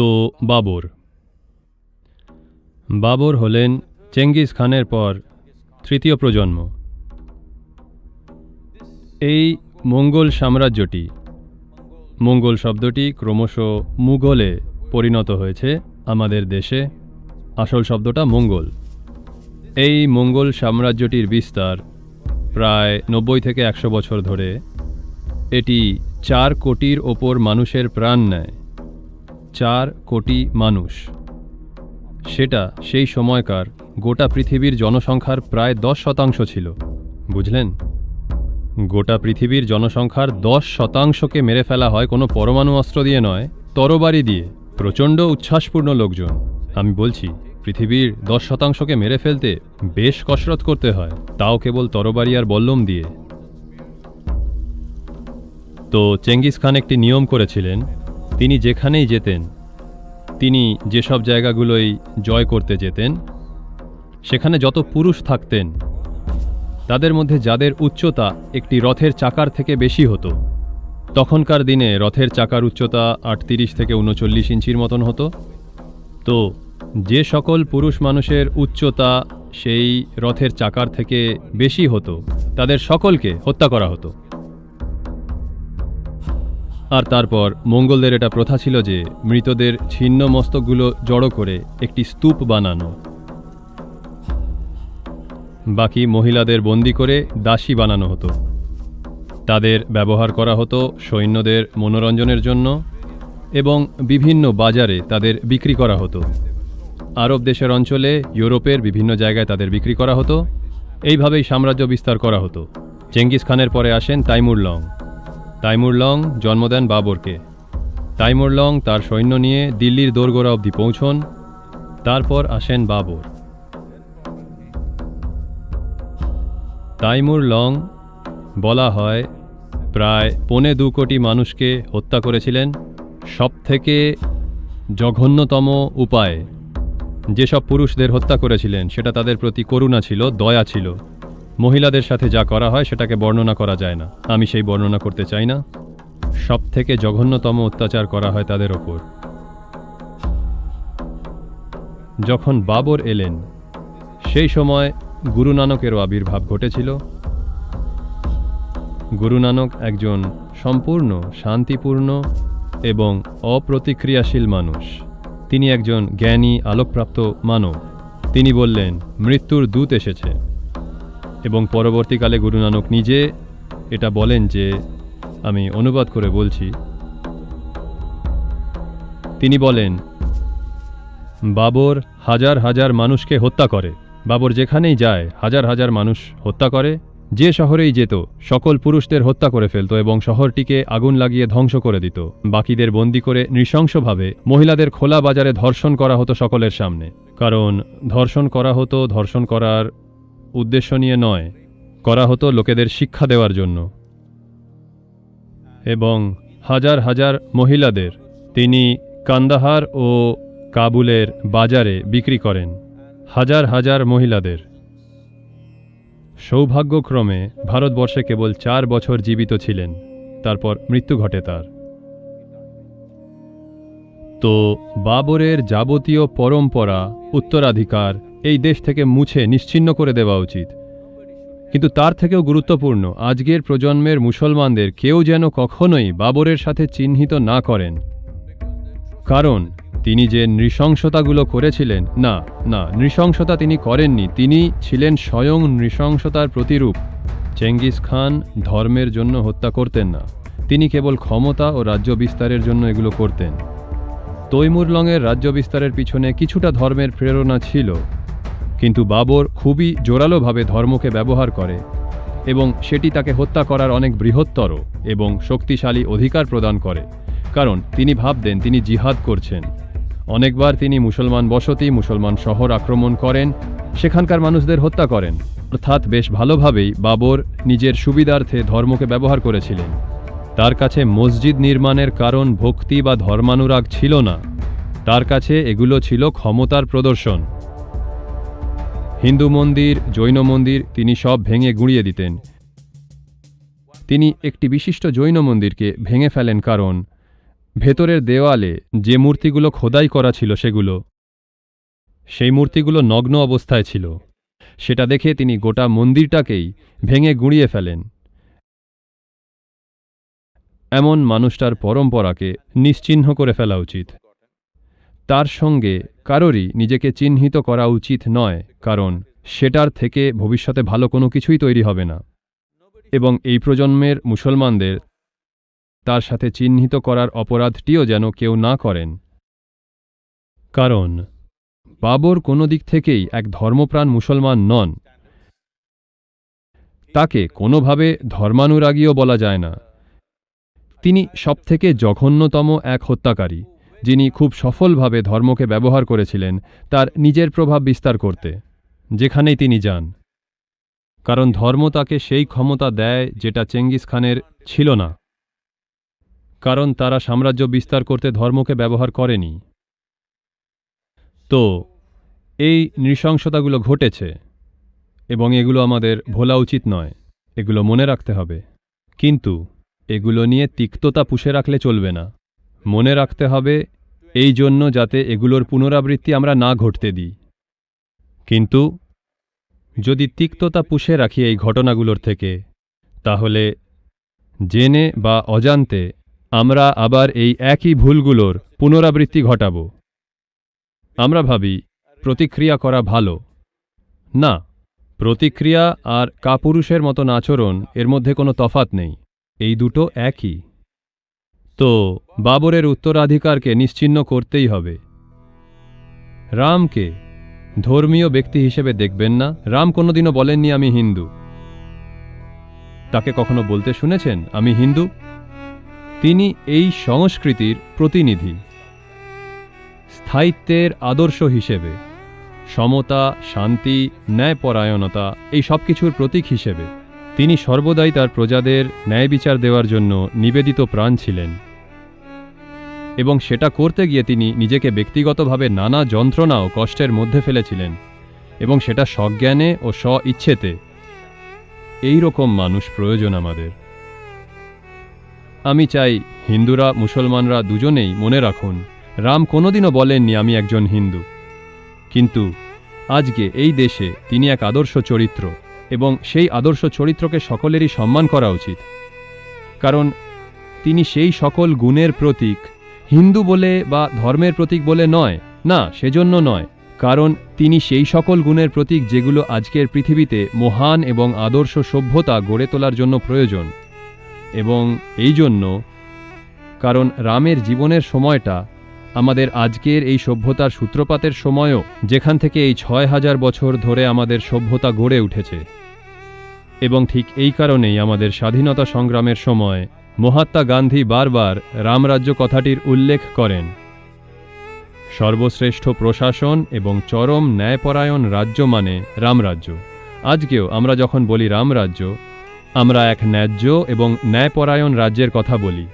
তো বাবর। বাবর হলেন চেঙ্গিস খানের পর তৃতীয় প্রজন্ম। এই মঙ্গল সাম্রাজ্যটি, মঙ্গল শব্দটি ক্রমশ মুঘলে পরিণত হয়েছে আমাদের দেশে। আসল শব্দটা মঙ্গল। এই মঙ্গল সাম্রাজ্যটির বিস্তার প্রায় নব্বই থেকে একশো বছর ধরে। এটি চার কোটির ওপর মানুষের প্রাণ নেয়। চার কোটি মানুষ। সেটা সেই সময়কার গোটা পৃথিবীর জনসংখ্যার প্রায় দশ শতাংশ ছিল। বুঝলেন? গোটা পৃথিবীর জনসংখ্যার দশ শতাংশকে মেরে ফেলা হয় কোনো পরমাণু অস্ত্র দিয়ে নয়, তরবারি দিয়ে। প্রচণ্ড উচ্ছ্বাসপূর্ণ লোকজন। আমি বলছি, পৃথিবীর দশ শতাংশকে মেরে ফেলতে বেশ কসরত করতে হয়, তাও কেবল তরবারি আর বল্লম দিয়ে। তো চেঙ্গিস খান একটি নিয়ম করেছিলেন তিনি যেখানেই যেতেন, তিনি যেসব জায়গাগুলোই জয় করতে যেতেন, সেখানে যত পুরুষ থাকতেন, তাদের মধ্যে যাদের উচ্চতা একটি রথের চাকার থেকে বেশি হতো, তখনকার দিনে রথের চাকার উচ্চতা আটত্রিশ থেকে উনচল্লিশ ইঞ্চির মতন হতো। তো যে সকল পুরুষ মানুষের উচ্চতা সেই রথের চাকার থেকে বেশি হতো, তাদের সকলকে হত্যা করা হতো। আর তারপর মঙ্গলদের এটা প্রথা ছিল যে মৃতদের ছিন্ন মস্তকগুলো জড়ো করে একটি স্তূপ বানানো। বাকি মহিলাদের বন্দি করে দাসী বানানো হতো। তাদের ব্যবহার করা হতো সৈন্যদের মনোরঞ্জনের জন্য এবং বিভিন্ন বাজারে তাদের বিক্রি করা হতো। আরব দেশের অঞ্চলে ইউরোপের বিভিন্ন জায়গায় তাদের বিক্রি করা হতো। এইভাবেই সাম্রাজ্য বিস্তার করা হতো। চেঙ্গিস খানের পরে আসেন তাইমুর লং। তাইমুর লং জন্ম দেন বাবরকে। তাইমুর লং তার সৈন্য নিয়ে দিল্লির দোরগোড়া অবধি পৌঁছন, তারপর আসেন বাবর। তাইমুর লং, বলা হয়, প্রায় পৌনে দু কোটি মানুষকে হত্যা করেছিলেন। সবথেকে জঘন্যতম উপায়ে, যেসব পুরুষদের হত্যা করেছিলেন, সেটা তাদের প্রতি করুণা ছিল, দয়া ছিল। মহিলাদের সাথে যা করা হয় সেটাকে বর্ণনা করা যায় না। আমি সেই বর্ণনা করতে চাই না। সব থেকে জঘন্যতম অত্যাচার করা হয় তাদের ওপর। যখন বাবর এলেন, সেই সময় গুরু নানকেরও আবির্ভাব ঘটেছিল। গুরু নানক একজন সম্পূর্ণ, শান্তিপূর্ণ এবং অপ্রতিক্রিয়াশীল মানুষ। তিনি একজন জ্ঞানী, আলোকপ্রাপ্ত মানব। তিনি বললেন, মৃত্যুর দূত এসেছে। এবং পরবর্তীকালে গুরু নানক নিজে এটা বলেন যে, আমি অনুবাদ করে বলছি। তিনি বলেন, বাবর হাজার হাজার মানুষকে হত্যা করে। বাবর যেখানেই যায়, হাজার হাজার মানুষ হত্যা করে। যে শহরেই যেত, সকল পুরুষদের হত্যা করে ফেলত এবং শহরটিকে আগুন লাগিয়ে ধ্বংস করে দিত। বাকিদের বন্দি করে নৃশংসভাবে মহিলাদের খোলা বাজারে ধর্ষণ করা হতো সকলের সামনে। কারণ ধর্ষণ করা হতো, ধর্ষণ করার উদ্দেশ্য নিয়ে নয়, করা হতো লোকেদের শিক্ষা দেওয়ার জন্য। এবং হাজার হাজার মহিলাদের তিনি কান্দাহার ও কাবুলের বাজারে বিক্রি করেন, হাজার হাজার মহিলাদের। সৌভাগ্যক্রমে ভারতবর্ষে কেবল চার বছর জীবিত ছিলেন, তারপর মৃত্যু ঘটে তার। তো বাবরের যাবতীয় পরম্পরা, উত্তরাধিকার এই দেশ থেকে মুছে নিশ্চিন্ন করে দেওয়া উচিত। কিন্তু তার থেকেও গুরুত্বপূর্ণ, আজকের প্রজন্মের মুসলমানদের কেউ যেন কখনোই বাবরের সাথে চিহ্নিত না করেন। কারণ, তিনি যে নৃশংসতাগুলো করেছিলেন, না না, নৃশংসতা তিনি করেননি, তিনি ছিলেন স্বয়ং নৃশংসতার প্রতিরূপ। চেঙ্গিস খান ধর্মের জন্য হত্যা করতেন না, তিনি কেবল ক্ষমতা ও রাজ্য বিস্তারের জন্য এগুলো করতেন। তৈমুরলংয়ের রাজ্য বিস্তারের পিছনে কিছুটা ধর্মের প্রেরণা ছিল। কিন্তু বাবর খুবই জোরালোভাবে ধর্মকে ব্যবহার করে এবং সেটি তাকে হত্যা করার অনেক বৃহত্তর এবং শক্তিশালী অধিকার প্রদান করে, কারণ তিনি ভাবতেন তিনি জিহাদ করছেন। অনেকবার তিনি মুসলমান বসতি, মুসলমান শহর আক্রমণ করেন, সেখানকার মানুষদের হত্যা করেন। অর্থাৎ বেশ ভালোভাবেই বাবর নিজের সুবিধার্থে ধর্মকে ব্যবহার করেছিলেন। তার কাছে মসজিদ নির্মাণের কারণ ভক্তি বা ধর্মানুরাগ ছিল না। তার কাছে এগুলো ছিল ক্ষমতার প্রদর্শন। হিন্দু মন্দির, জৈন মন্দির, তিনি সব ভেঙে গুঁড়িয়ে দিতেন। তিনি একটি বিশিষ্ট জৈন মন্দিরকে ভেঙে ফেলেন কারণ, ভেতরের দেওয়ালে যে মূর্তিগুলো খোদাই করা ছিল সেগুলো, সেই মূর্তিগুলো নগ্ন অবস্থায় ছিল। সেটা দেখে তিনি গোটা মন্দিরটাকেই ভেঙে গুঁড়িয়ে ফেলেন। এমন মানুষটার পরম্পরাকে নিশ্চিহ্ন করে ফেলা উচিত। তার সঙ্গে কারোরই নিজেকে চিহ্নিত করা উচিত নয়, কারণ সেটার থেকে ভবিষ্যতে ভালো কোনো কিছুই তৈরি হবে না। এবং এই প্রজন্মের মুসলমানদের তার সাথে চিহ্নিত করার অপরাধটিও যেন কেউ না করেন। কারণ বাবর কোনো দিক থেকেই এক ধর্মপ্রাণ মুসলমান নন। তাকে কোনোভাবে ধর্মানুরাগীও বলা যায় না। তিনি সবথেকে জঘন্যতম এক হত্যাকারী। যিনি খুব সফলভাবে ধর্মকে ব্যবহার করেছিলেন, তার নিজের প্রভাব বিস্তার করতে, যেখানেই তিনি যান। কারণ ধর্ম তাকে সেই ক্ষমতা দেয় যেটা চেঙ্গিস খানের ছিল না। কারণ তারা সাম্রাজ্য বিস্তার করতে ধর্মকে ব্যবহার করেনি। তো, এই নৃশংসতাগুলো ঘটেছে, এবং এগুলো আমাদের ভোলা উচিত নয়, এগুলো মনে রাখতে হবে। কিন্তু, এগুলো নিয়ে তিক্ততা পুষে রাখলে চলবে না। মনে রাখতে হবে, এই জন্য যাতে এগুলোর পুনরাবৃত্তি আমরা না ঘটতে দিই। কিন্তু যদি তিক্ততা পুষে রাখি এই ঘটনাগুলোর থেকে, তাহলে জেনে বা অজান্তে আমরা আবার এই একই ভুলগুলোর পুনরাবৃত্তি ঘটাব। আমরা ভাবি, প্রতিক্রিয়া করা ভালো। না, প্রতিক্রিয়া আর কাপুরুষের মতন আচরণ এর মধ্যে কোনো তফাত নেই। এই দুটো একই। তো বাবরের উত্তরাধিকারকে নিশ্চিহ্ন করতেই হবে। রামকে ধর্মীয় ব্যক্তি হিসেবে দেখবেন না। রাম কোনোদিনও বলেননি, আমি হিন্দু। তাকে কখনো বলতে শুনেছেন, আমি হিন্দু? তিনি এই সংস্কৃতির প্রতিনিধি। স্থায়িত্বের আদর্শ হিসেবে, সমতা, শান্তি, ন্যায়পরায়ণতা এই সব কিছুর প্রতীক হিসেবে তিনি সর্বদাই তার প্রজাদের ন্যায় বিচার দেওয়ার জন্য নিবেদিত প্রাণ ছিলেন। এবং সেটা করতে গিয়ে তিনি নিজেকে ব্যক্তিগতভাবে নানা যন্ত্রণা ও কষ্টের মধ্যে ফেলেছিলেন এবং সেটা সজ্ঞানে ও স্ব ইচ্ছেতে এই রকম মানুষ প্রয়োজন আমাদের। আমি চাই হিন্দুরা, মুসলমানরা দুজনেই মনে রাখুন, রাম কোনোদিনও বলেননি আমি একজন হিন্দু। কিন্তু আজকে এই দেশে তিনি এক আদর্শ চরিত্র এবং সেই আদর্শ চরিত্রকে সকলেরই সম্মান করা উচিত। কারণ তিনি সেই সকল গুণের প্রতীক হিন্দু বলে বা ধর্মের প্রতীক বলে নয়। না, সেজন্য নয়। কারণ তিনি সেই সকল গুণের প্রতীক যেগুলো আজকের পৃথিবীতে মহান এবং আদর্শ সভ্যতা গড়ে তোলার জন্য প্রয়োজন। এবং এই জন্য, কারণ রামের জীবনের সময়টা, আমাদের আজকের এই সভ্যতার সূত্রপাতের সময়ও, যেখান থেকে এই ছয় হাজার বছর ধরে আমাদের সভ্যতা গড়ে উঠেছে। এবং ঠিক এই কারণেই আমাদের স্বাধীনতা সংগ্রামের সময় মহাত্মা গান্ধী বারবার রামরাজ্য কথাটির উল্লেখ করেন। সর্বশ্রেষ্ঠ প্রশাসন এবং চরম ন্যায়পরায়ণ রাজ্য মানে রামরাজ্য। আজকেও আমরা যখন বলি রামরাজ্য, আমরা এক ন্যায্য এবং ন্যায়পরায়ণ রাজ্যের কথা বলি।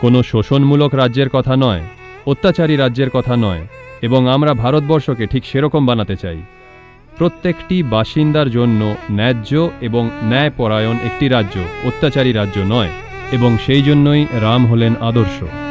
কোনো শোষণমূলক রাজ্যের কথা নয়, অত্যাচারী রাজ্যের কথা নয়, এবং আমরা ভারতবর্ষকে ঠিক সেরকম বানাতে চাই। প্রত্যেকটি বাসিন্দার জন্য ন্যায্য এবং ন্যায়পরায়ণ একটি রাজ্য, অত্যাচারী রাজ্য নয়। এবং সেই জন্যই রাম হলেন আদর্শ।